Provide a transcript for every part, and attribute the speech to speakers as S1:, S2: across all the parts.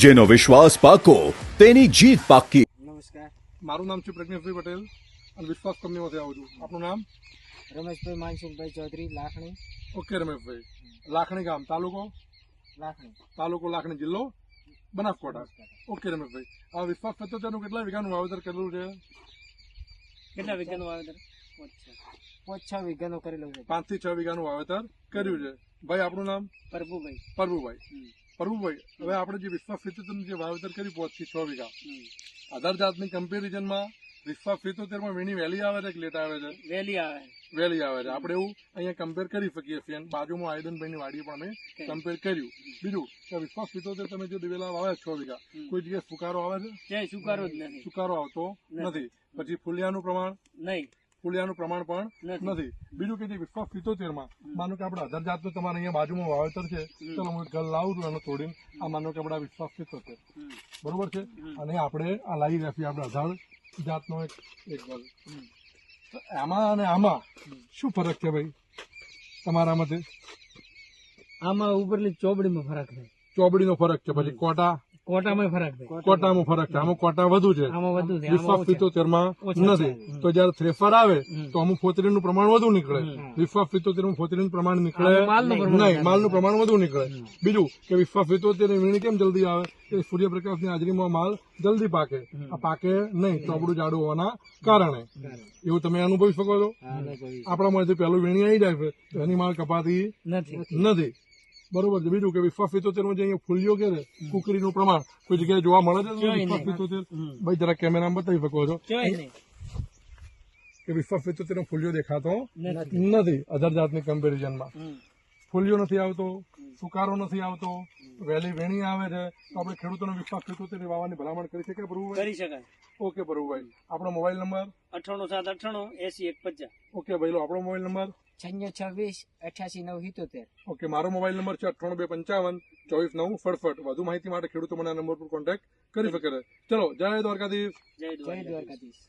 S1: જેનો વિશ્વાસ પાકો તેની જીત પાકી.
S2: નમસ્કાર.
S3: મારું નામ છે પ્રજ્ઞેશભાઈ પટેલ અને વિશ્વાસ કંપનીમાંથી આવું છું. આપનું નામ?
S2: રમેશભાઈ માનસિંહભાઈ ચૌધરી લાખણી.
S3: ઓકે રમેશભાઈ. લાખણી ગામ તાલુકો?
S2: લાખણી.
S3: તાલુકો લાખણી જિલ્લો? બનાસકાંઠા. ઓકે રમેશભાઈ. આ વિશ્વાસ પદ્ધતિનું કેટલા વીઘાનું વાવેતર કરેલું છે?
S4: કેટલા વીઘાનું વાવેતર?
S2: પાંચ છ વીઘાનો કરેલો છે.
S3: પાંચથી છ વીઘાનું વાવેતર કર્યું છે. ભાઈ આપણું નામ?
S4: પ્રભુભાઈ.
S3: પ્રભુભાઈ. પ્રભુભાઈ હવે આપણે જે વિશ્વાસ પદ્ધતિનું જે વાવેતર કર્યું પાંચથી છ વીઘા.
S4: હમ.
S3: જાતની કમ્પેરિઝનમાં વિશ્વાસ પિત્તોતેરમાં વીણી વહેલી આવે છે કે લેટ આવે છે?
S4: વહેલી આવે.
S3: વહેલી આવે છે. આપણે એવું અહીંયા કમ્પેર કરી શકીએ છીએ. બાજુમાં આયદનભાઈની વાડી પણ અમે કમ્પેર કર્યું. બીજું કે વિશ્વાસ સિત્તોતેર તમે જે દિવેલા વાવે છ વીઘા કોઈ જગ્યાએ સુકારો આવે છે?
S4: સુકારો જ નથી.
S3: સુકારો આવતો નથી. પછી ફૂલિયાનું પ્રમાણ?
S4: નહીં.
S3: ફૂલિયાનું પ્રમાણ પણ
S4: નથી.
S3: બીજું કે જે વિશ્વાસ પિત્તોતેરમાં માનો કે આપણે અઢાર જાતનું તમારે અહીંયા બાજુમાં વાવેતર છે ચલો હું ગલ લાવું છું એનો તોડીને આ માનો કે આપણા વિશ્વાસ
S4: સિત્તોતેર.
S3: બરોબર છે? અને આપણે આ લાવી રાખીએ આપણે અઢાર જાતનો એક એક ગલ તો આમાં અને આમાં શું ફરક છે ભાઈ? તમારા મતે?
S4: આમાં ઉપરલી ચોબડીમાં ફરક છે
S3: ચોબડીનો ફરક છે પછી કોટા
S4: કોટામાં ફરક થાય
S3: કોટામાં ફરક છે. આમાં કોટા વધુ છે.
S4: આમાં વધુ
S3: વિશ્વાસ પિત્તોતેરમાં નથી. તો જયારે થ્રેફર આવે તો અમુક ફોતરીનું પ્રમાણ વધુ નીકળે. વિશ્વાસ પિત્તોતેરમાં ફોતરીનું પ્રમાણ નીકળે નહીં. માલનું પ્રમાણ વધુ નીકળે. બીજું કે વિશ્વાસ પિત્તોતેર વીણી કેમ જલ્દી આવે? કે સૂર્યપ્રકાશની હાજરીમાં માલ જલ્દી પાકે. આ પાકે નહીં. ચોપડું જાડું હોવાના કારણે. એવું તમે અનુભવી શકો છો? આપણા માંથી પહેલું વીણી આવી જાય છે. તો એની માલ કપાતી
S4: નથી.
S3: બરોબર છે. બીજું કે વિશ્વાસ પિત્તોતેરમાં જે અહીંયા ફૂલ્યો કે છે કુકરીનું પ્રમાણ કોઈ જગ્યાએ જોવા મળે છે વિશ્વાસ. પિત્તોતેર ભાઈ જરા કેમેરામાં બતાવી શકો છો. કે વિશ્વાસ પિત્તોતેર નો ફૂલ્યો દેખાતો
S4: નથી.
S3: અઢાર જાતની કમ્પેરિઝનમાં ફૂલ્યો નથી આવતો સુકારો નથી આવતો વહેલી વેણી આવે છે. તો આપણે ખેડૂતોનો વિશ્વાસ પિત્તોતેર વાવાની ભલામણ કરી શકીએ પ્રભુભાઈ?
S4: કરી શકાય.
S3: ઓકે પ્રભુભાઈ. આપણો મોબાઈલ નંબર?
S4: અઠાણું સાત અઠાણું એસી એક પચાસ
S3: ઓકે ભાઈ લો આપણો મોબાઈલ નંબર?
S2: છન્નું છવ્વીસ અઠ્યાસી નવ સિત્તોતેર.
S3: ઓકે મારો મોબાઈલ નંબર છે અઠ્ઠાણું બે પંચાવન ચોવીસ નવ ફટફટ વધુ માહિતી માટે ખેડૂતો મને નંબર પર કોન્ટેક્ટ કરી શકે છે. ચલો જય દ્વારકાધીશ.
S4: જય
S2: જય દ્વારકાધીશ.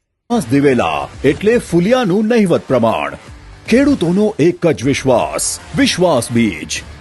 S1: દિવેલા એટલે ફુલિયાનું નહિવત પ્રમાણ. ખેડૂતોનો એક જ વિશ્વાસ વિશ્વાસ બીજ.